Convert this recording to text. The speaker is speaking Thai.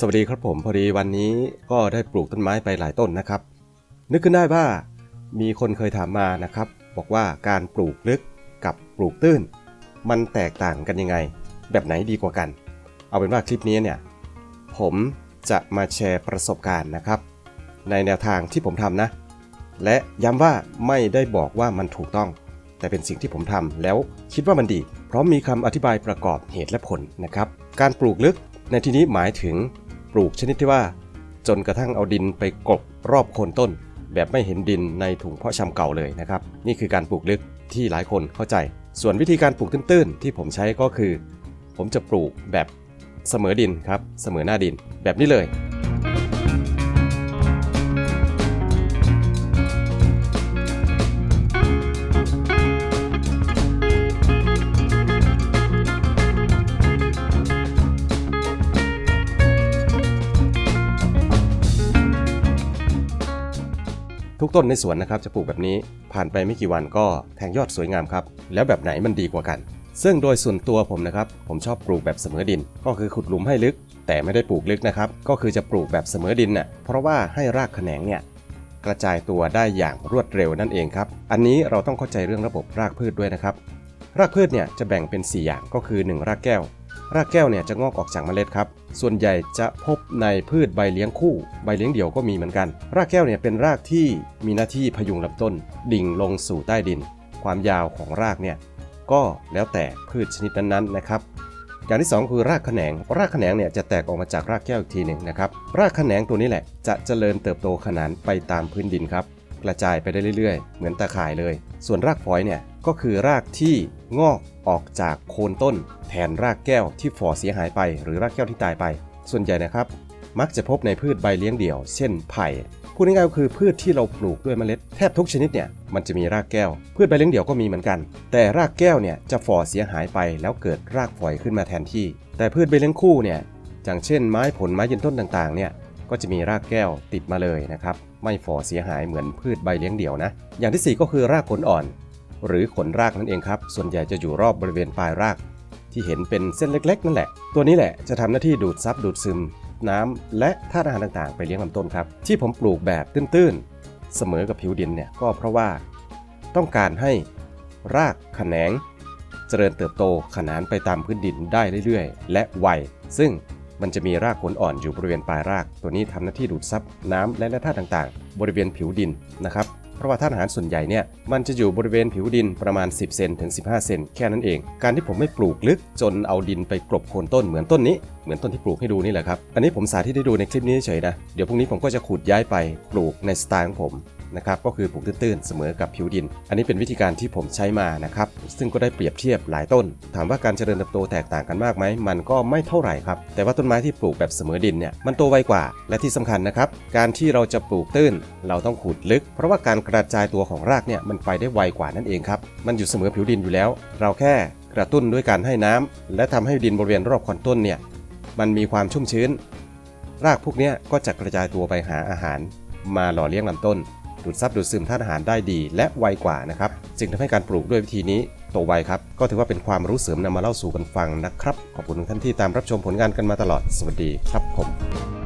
สวัสดีครับผมพอดีวันนี้ก็ได้ปลูกต้นไม้ไปหลายต้นนะครับ นึกขึ้นได้ว่ามีคนเคยถามมานะครับ บอกว่าการปลูกลึกกับปลูกตื้น มันแตกต่างกันยังไง แบบไหนดีกว่ากัน เอาเป็นว่าคลิปนี้เนี่ยผมจะมาแชร์ประสบการณ์นะครับ ในแนวทางที่ผมทำนะ และย้ำว่าไม่ได้บอกว่ามันถูกต้อง แต่เป็นสิ่งที่ผมทำแล้วคิดว่ามันดี เพราะมีคำอธิบายประกอบเหตุและผลนะครับ การปลูกลึกในที่นี้หมายถึง ปลูกชนิดที่ว่า จนกระทั่งเอาดินไปกบรอบโคนต้น แบบไม่เห็นดินในถุงเพาะชำเก่าเลยนะครับ นี่คือการปลูกลึกที่หลายคนเข้าใจ ส่วนวิธีการปลูกตื้นๆ ที่ผมใช้ก็คือ ผมจะปลูกแบบเสมอดินครับ เสมอหน้าดินแบบนี้เลย ทุกต้นในสวนนะครับจะปลูกแบบนี้ผ่านไปไม่กี่วันก็แทงยอดสวยงามครับ แล้วแบบไหนมันดีกว่ากัน ซึ่งโดยส่วนตัวผมนะครับ ผมชอบปลูกแบบเสมอดิน ก็คือขุดหลุมให้ลึก แต่ไม่ได้ปลูกลึกนะครับ ก็คือจะปลูกแบบเสมอดินน่ะเพราะว่าให้รากแขนงเนี่ยกระจายตัวได้อย่างรวดเร็วนั่นเองครับ อันนี้เราต้องเข้าใจเรื่องระบบรากพืชด้วยนะครับ รากพืชเนี่ยจะแบ่งเป็น 4 อย่างก็คือ 1 รากแก้ว รากแก้วเนี่ยจะงอกออกจากเมล็ดครับ ส่วนใหญ่จะพบในพืชใบเลี้ยงคู่ ใบเลี้ยงเดี่ยวก็มีเหมือนกัน รากแก้วเนี่ยเป็นรากที่มีหน้าที่พยุงลำต้น ดิ่งลงสู่ใต้ดิน ความยาวของรากเนี่ยก็แล้วแต่พืชชนิดนั้นๆนะครับ อย่างที่ 2 คือรากแขนง รากแขนงเนี่ยจะแตกออกมาจากรากแก้วอีกทีหนึ่งนะครับ รากแขนงตัวนี้แหละจะเจริญเติบโตขนานไปตามพื้นดินครับ กระจายไปได้เรื่อยๆ เหมือนตาข่ายเลย ส่วนรากฝอยเนี่ย ก็คือรากที่งอกออกจากโคนต้น แทนรากแก้วที่ฝ่อเสียหายไป หรือรากแก้วที่ตายไป ส่วนใหญ่นะครับ มักจะพบในพืชใบเลี้ยงเดี่ยว เช่นไผ่พูดง่ายๆก็คือพืชที่เราปลูกด้วยเมล็ดแทบทุกชนิดเนี่ยมันจะมีรากแก้ว พืชใบเลี้ยงเดี่ยวก็มีเหมือนกัน แต่รากแก้วเนี่ยจะฝ่อเสียหายไปแล้วเกิดรากฝอยขึ้นมาแทนที่ แต่พืชใบเลี้ยงคู่เนี่ยอย่างเช่นไม้ผลไม้ยืนต้นต่างๆเนี่ยก็จะมีรากแก้วติดมาเลยนะครับไม่ฝ่อเสียหายเหมือนพืชใบเลี้ยงเดี่ยวนะ อย่างที่ 4 ก็คือรากผลอ่อน หรือขนรากนั่นเองครับ ส่วนใหญ่จะอยู่รอบบริเวณปลายราก ที่เห็นเป็นเส้นเล็ก ๆ นั่นแหละ ตัวนี้แหละจะทำหน้าที่ดูดซับดูดซึม น้ำและธาตุอาหารต่างๆ ไปเลี้ยงลำต้นครับ ที่ผมปลูกแบบตื้นๆ เสมอกับผิวดินเนี่ยก็เพราะว่า ต้องการให้รากแขนง เจริญเติบโตขนานไปตามพื้นดินได้เรื่อยๆ และไวซึ่งมันจะมีรากผลอ่อนอยู่บริเวณปลายราก ตัวนี้ทำหน้าที่ดูดซับน้ำและธาตุต่างๆ บริเวณผิวดินนะครับ เพราะว่าธาตุอาหารส่วนใหญ่เนี่ยมันจะอยู่บริเวณผิวดินประมาณ 10 เซนถึง 15 เซนแค่นั้นเอง การที่ผมไม่ปลูกลึกจนเอาดินไปกลบโคนต้นเหมือนต้นนี้ เหมือนต้นที่ปลูกให้ดูนี่แหละครับ อันนี้ผมสาธิตให้ดูในคลิปนี้เฉยนะ เดี๋ยวพรุ่งนี้ผมก็จะขุดย้ายไปปลูกในสไตล์ของผม นะครับก็คือปลูกตื้นๆเสมอกับผิวดิน อันนี้เป็นวิธีการที่ผมใช้มานะครับซึ่งก็ได้เปรียบเทียบหลายต้น ถามว่าการเจริญเติบโตแตกต่างกันมากไหมมันก็ไม่เท่าไหร่ครับแต่ว่าต้นไม้ที่ปลูกแบบเสมอดินเนี่ยมันโตไวกว่า และที่สำคัญนะครับการที่เราจะปลูกตื้น เราต้องขุดลึก เพราะว่าการกระจายตัวของรากเนี่ยมันไปได้ไวกว่านั่นเองครับมันอยู่เสมอผิวดินอยู่แล้ว เราแค่กระตุ้นด้วยการให้น้ำและทำให้ดินบริเวณรอบโคนต้นเนี่ยมันมีความชุ่มชื้น รากพวกนี้ก็จะกระจายตัวไปหาอาหาร มาหล่อเลี้ยงลำต้น ดูดซับดูดซึมธาตุอาหารได้ดี และไวกว่านะครับจึงทำให้การปลูกด้วยวิธีนี้โตไวครับก็ถือว่าเป็นความรู้เสริมนำมาเล่าสู่กันฟังนะครับ ขอบคุณทุกท่านที่ตามรับชมผลงานกันมาตลอดสวัสดีครับผม